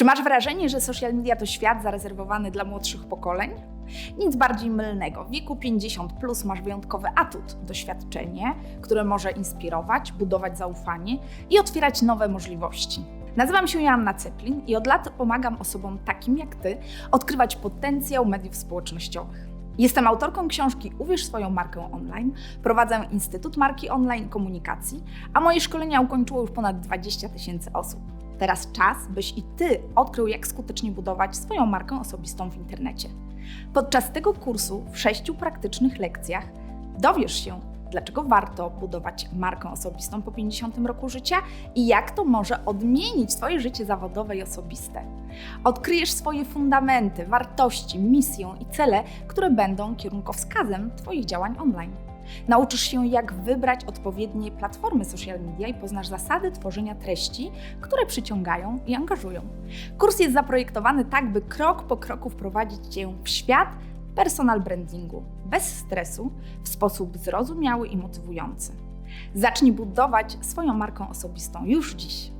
Czy masz wrażenie, że social media to świat zarezerwowany dla młodszych pokoleń? Nic bardziej mylnego. W wieku 50 plus masz wyjątkowy atut, doświadczenie, które może inspirować, budować zaufanie i otwierać nowe możliwości. Nazywam się Joanna Ceplin i od lat pomagam osobom takim jak ty odkrywać potencjał mediów społecznościowych. Jestem autorką książki Uwierz swoją markę online, prowadzę Instytut Marki Online Komunikacji, a moje szkolenia ukończyło już ponad 20 tysięcy osób. Teraz czas, byś i ty odkrył, jak skutecznie budować swoją markę osobistą w internecie. Podczas tego kursu w sześciu praktycznych lekcjach dowiesz się, dlaczego warto budować markę osobistą po 50 roku życia i jak to może odmienić Twoje życie zawodowe i osobiste. Odkryjesz swoje fundamenty, wartości, misję i cele, które będą kierunkowskazem Twoich działań online. Nauczysz się, jak wybrać odpowiednie platformy social media i poznasz zasady tworzenia treści, które przyciągają i angażują. Kurs jest zaprojektowany tak, by krok po kroku wprowadzić Cię w świat personal brandingu bez stresu, w sposób zrozumiały i motywujący. Zacznij budować swoją markę osobistą już dziś.